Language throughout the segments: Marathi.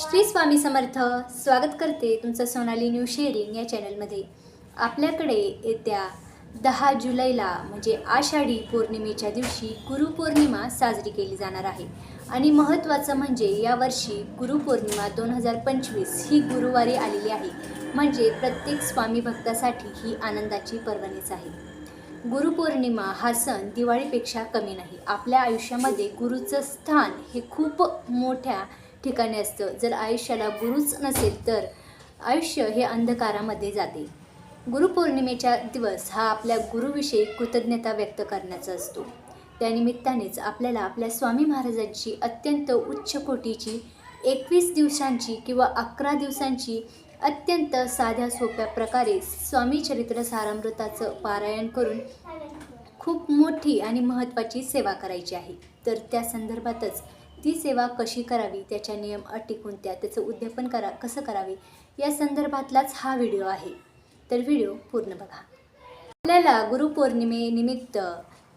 श्री स्वामी समर्थ स्वागत करते तुमचं सोनाली न्यू शेअरिंग या चॅनलमध्ये. आपल्याकडे येत्या दहा जुलैला म्हणजे आषाढी पौर्णिमेच्या दिवशी गुरुपौर्णिमा साजरी केली जाणार आहे. आणि महत्त्वाचं म्हणजे यावर्षी गुरुपौर्णिमा दोन हजार पंचवीस ही गुरुवारी आलेली आहे. म्हणजे प्रत्येक स्वामी भक्तासाठी ही आनंदाची पर्वणीच आहे. गुरुपौर्णिमा हा सण दिवाळीपेक्षा कमी नाही. आपल्या आयुष्यामध्ये गुरुचं स्थान हे खूप मोठ्या ठिकाणी असतं. जर आयुष्याला गुरुच नसेल तर आयुष्य हे अंधकारामध्ये जाते. गुरुपौर्णिमेचा दिवस हा आपल्या गुरुविषयी कृतज्ञता व्यक्त करण्याचा असतो. त्यानिमित्तानेच आपल्याला आपल्या स्वामी महाराजांची अत्यंत उच्च कोटीची एकवीस दिवसांची किंवा अकरा दिवसांची अत्यंत साध्या सोप्या प्रकारे स्वामी चरित्र सारामृताचं पारायण करून खूप मोठी आणि महत्त्वाची सेवा करायची आहे. तर त्या संदर्भातच ती सेवा कशी करावी त्याच्या नियम अटी कोणत्या त्याचं उद्यापन करा कसं करावे या संदर्भातलाच हा व्हिडिओ आहे. तर व्हिडिओ पूर्ण बघा. आपल्याला गुरुपौर्णिमेनिमित्त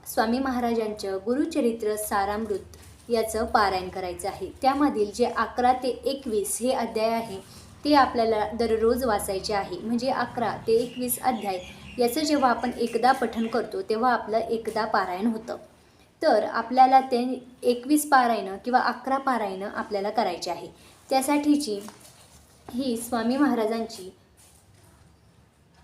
स्वामी महाराजांचं गुरुचरित्र सारामृत याचं पारायण करायचं आहे. त्यामधील जे अकरा ते एकवीस हे अध्याय आहे ते आपल्याला दररोज वाचायचे आहे. म्हणजे अकरा ते एकवीस अध्याय याचं जेव्हा आपण एकदा पठण करतो तेव्हा आपलं एकदा पारायण होतं. तर आपल्याला ते एकवीस पारायणं किंवा अकरा पारायणं आपल्याला करायचे आहे. त्यासाठीची ही स्वामी महाराजांची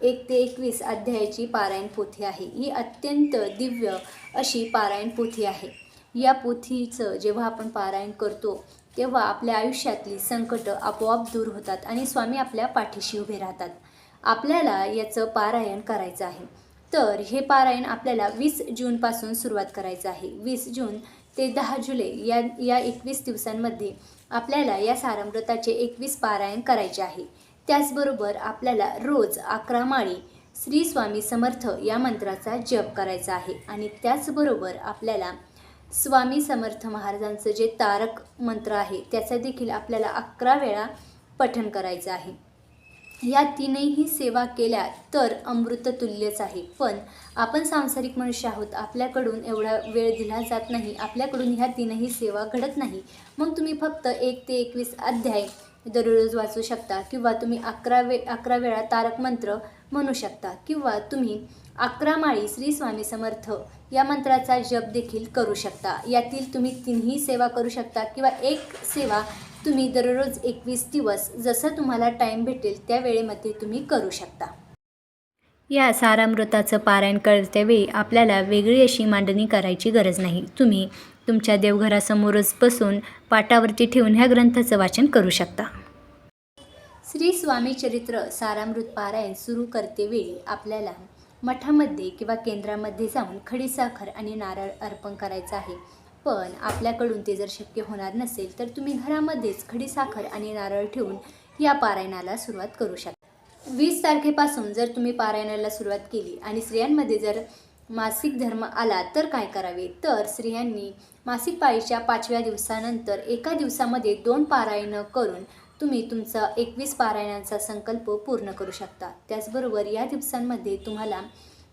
एक ते एकवीस अध्यायाची पारायण पोथी आहे. ही अत्यंत दिव्य अशी पारायण पोथी आहे. या पोथीचं जेव्हा आपण पारायण करतो तेव्हा आपल्या आयुष्यातली संकटं आपोआप दूर होतात आणि स्वामी आपल्या पाठीशी उभे राहतात. आपल्याला याचं पारायण करायचं आहे. तर हे पारायण आपल्याला वीस जूनपासून सुरुवात करायचं आहे. वीस जून ते दहा जुलै या या एकवीस दिवसांमध्ये आपल्याला या सारामृताचे एकवीस पारायण करायचे आहे. त्याचबरोबर आपल्याला रोज अकरा माळी श्री स्वामी समर्थ या मंत्राचा जप करायचा आहे आणि त्याचबरोबर आपल्याला स्वामी समर्थ महाराजांचं जे तारक मंत्र आहे त्याचा देखील आपल्याला अकरा वेळा पठण करायचं आहे. या तीनही सेवा केल्या तर अमृततुल्यच आहे. पण आपण सांसारिक मनुष्य आहोत. आपल्याकडून एवढा वेळ दिला जात नाही. आपल्याकडून ह्या तीनही सेवा घडत नाही. मग तुम्ही फक्त एक ते एकवीस अध्याय दररोज वाचू शकता किंवा तुम्ही अकरा वे अकरा वेळा तारक मंत्र म्हणू शकता किंवा तुम्ही अकरा माळी श्री स्वामी समर्थ या मंत्राचा जप देखील करू शकता. यातील तुम्ही तिन्ही सेवा करू शकता किंवा एक सेवा तुम्ही दररोज एकवीस दिवस जसं तुम्हाला टाईम भेटेल त्या वेळेमध्ये तुम्ही करू शकता. या सारामृताचं पारायण करतेवेळी आपल्याला वेगळी अशी मांडणी करायची गरज नाही. तुम्ही तुमच्या देवघरासमोरच बसून पाटावरती ठेवून ह्या ग्रंथाचं वाचन करू शकता. श्री स्वामी चरित्र सारामृत पारायण सुरू करतेवेळी आपल्याला मठामध्ये किंवा केंद्रामध्ये जाऊन खडीसाखर आणि नारळ अर्पण करायचं आहे. पण आपल्याकडून ते जर शक्य होणार नसेल तर तुम्ही घरामध्येच खडीसाखर आणि नारळ ठेवून या पारायणाला सुरुवात करू शकता. वीस तारखेपासून जर तुम्ही पारायणाला सुरुवात केली आणि स्त्रियांमध्ये जर मासिक धर्म आला तर काय करावे? तर स्त्रियांनी मासिक पाळीच्या पाचव्या दिवसानंतर एका दिवसामध्ये दोन पारायणं करून तुम्ही तुमचा एकवीस पारायणांचा संकल्प पूर्ण करू शकता. त्याचबरोबर या दिवसांमध्ये तुम्हाला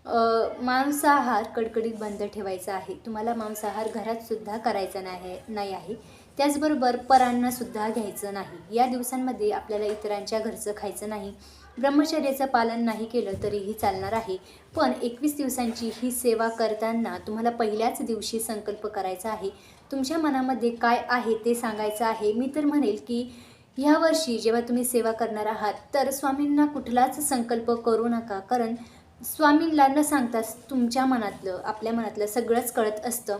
मांसाहार कडकडीत बंद ठेवायचा आहे. तुम्हाला मांसाहार घरातसुद्धा करायचा नाही नाही आहे. त्याचबरोबर परांनासुद्धा घ्यायचं नाही. या दिवसांमध्ये आपल्याला इतरांच्या घरचं खायचं नाही ब्रह्मचर्याचं पालन नाही केलं तरीही चालणार आहे. पण एकवीस दिवसांची ही सेवा करताना तुम्हाला पहिल्याच दिवशी संकल्प करायचा आहे. तुमच्या मनामध्ये काय आहे ते सांगायचं आहे. मी तर म्हणेल की ह्या वर्षी जेव्हा तुम्ही सेवा करणार आहात तर स्वामींना कुठलाच संकल्प करू नका. कारण स्वामींना न सांगताच तुमच्या मनातलं आपल्या मनातलं सगळंच कळत असतं.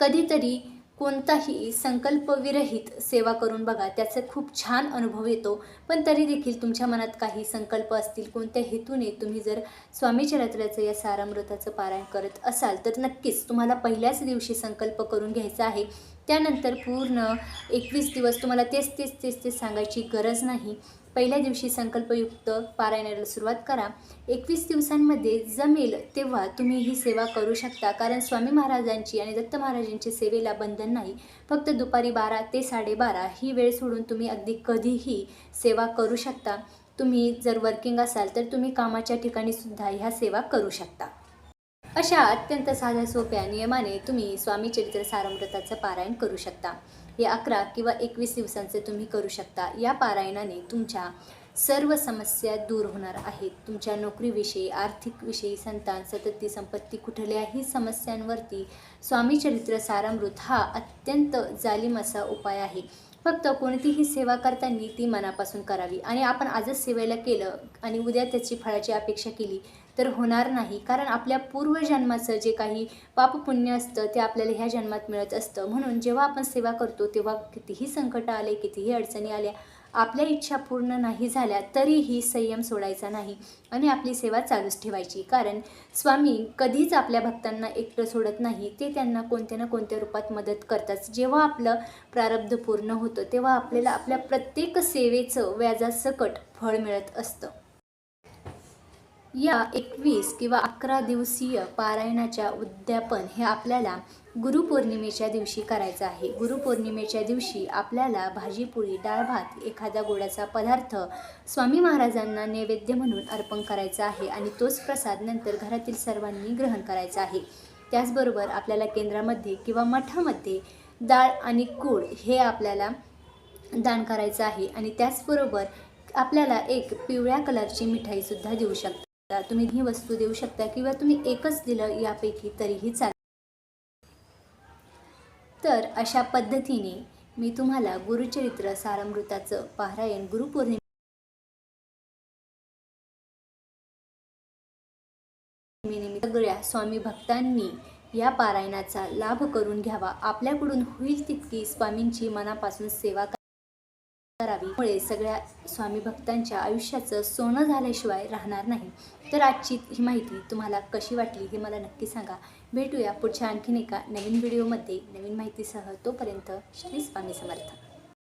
कधीतरी कोणताही संकल्पविरहित सेवा करून बघा त्याचा खूप छान अनुभव येतो. पण तरी देखील तुमच्या मनात काही संकल्प असतील कोणत्या हेतूने तुम्ही जर स्वामी चरित्राचं या सारामृताचं पारायण करत असाल तर नक्कीच तुम्हाला पहिल्याच दिवशी संकल्प करून घ्यायचा आहे. त्यानंतर पूर्ण एकवीस दिवस तुम्हाला तेच तेच तेच तेच सांगायची गरज नाही. पहिल्या दिवशी संकल्पयुक्त पारायणाला सुरुवात करा. एकवीस दिवसांमध्ये जमेल तेव्हा तुम्ही ही सेवा करू शकता. कारण स्वामी महाराजांची आणि दत्त महाराजांची सेवेला बंधन नाही. फक्त दुपारी बारा ते साडेबारा ही वेळ सोडून तुम्ही अगदी कधीही सेवा करू शकता. तुम्ही जर वर्किंग असाल तर तुम्ही कामाच्या ठिकाणी सुद्धा ह्या सेवा करू शकता. अशा अत्यंत साध्या सोप्या नियमाने तुम्ही स्वामी चरित्र सारमृताचं पारायण करू शकता. हे अकरा किंवा एकवीस दिवसांचे तुम्ही करू शकता. या पारायणाने तुमच्या सर्व समस्या दूर होणार आहेत. तुमच्या नोकरीविषयी आर्थिकविषयी संतान सतती संपत्ती कुठल्याही समस्यांवरती स्वामी चरित्र सारामृत हा अत्यंत जालिम असा उपाय आहे. फक्त कोणतीही सेवा करताना ती मनापासून करावी. आणि आपण आजच सेवेला केलं आणि उद्या त्याची फळाची अपेक्षा केली तर होणार नाही. कारण आपल्या पूर्वजन्माचं जे काही पापपुण्य असतं ते आपल्याला ह्या जन्मात मिळत असतं. म्हणून जेव्हा आपण सेवा करतो तेव्हा कितीही संकट आले कितीही अडचणी आल्या आपल्या इच्छा पूर्ण नाही झाल्या तरीही संयम सोडायचा नाही आणि आपली सेवा चालूच ठेवायची. कारण स्वामी कधीच आपल्या भक्तांना एकटं सोडत नाही. ते त्यांना कोणत्या ना कोणत्या रूपात मदत करतात. जेव्हा आपलं प्रारब्ध पूर्ण होतं तेव्हा आपल्याला आपल्या प्रत्येक सेवेचं व्याजासकट फळ मिळत असतं. या एकवीस किंवा अकरा दिवसीय पारायणाच्या उद्यापन हे आपल्याला गुरुपौर्णिमेच्या दिवशी करायचं आहे. गुरुपौर्णिमेच्या दिवशी आपल्याला भाजीपोळी डाळ भात एखादा गोडाचा पदार्थ स्वामी महाराजांना नैवेद्य म्हणून अर्पण करायचा आहे आणि तोच प्रसाद नंतर घरातील सर्वांनी ग्रहण करायचा आहे. त्याचबरोबर आपल्याला केंद्रामध्ये किंवा मठामध्ये डाळ आणि कूळ हे आपल्याला दान करायचं आहे आणि त्याचबरोबर आपल्याला एक पिवळ्या कलरची मिठाईसुद्धा देऊ शकतो. तुम्ही ही वस्तू देऊ शकता किंवा तुम्ही एकच दिलं यापैकी तरीही चालेल. तर अशा पद्धतीने मी तुम्हाला गुरुचरित्र सारामृताचं पारायण गुरुपौर्णिमा सगळ्या स्वामी भक्तांनी या पारायणाचा लाभ करून घ्यावा. आपल्याकडून होईल तितकी स्वामींची मनापासून सेवा करावी मुळे सगळ्या स्वामी भक्तांच्या आयुष्याचं सोनं झाल्याशिवाय राहणार नाही. तर आजची ही माहिती तुम्हाला कशी वाटली हे मला नक्की सांगा. भेटूया पुढच्या आणखीन एका नवीन व्हिडिओमध्ये. नवीन माहितीसह तोपर्यंत श्री स्वामी समर्थ.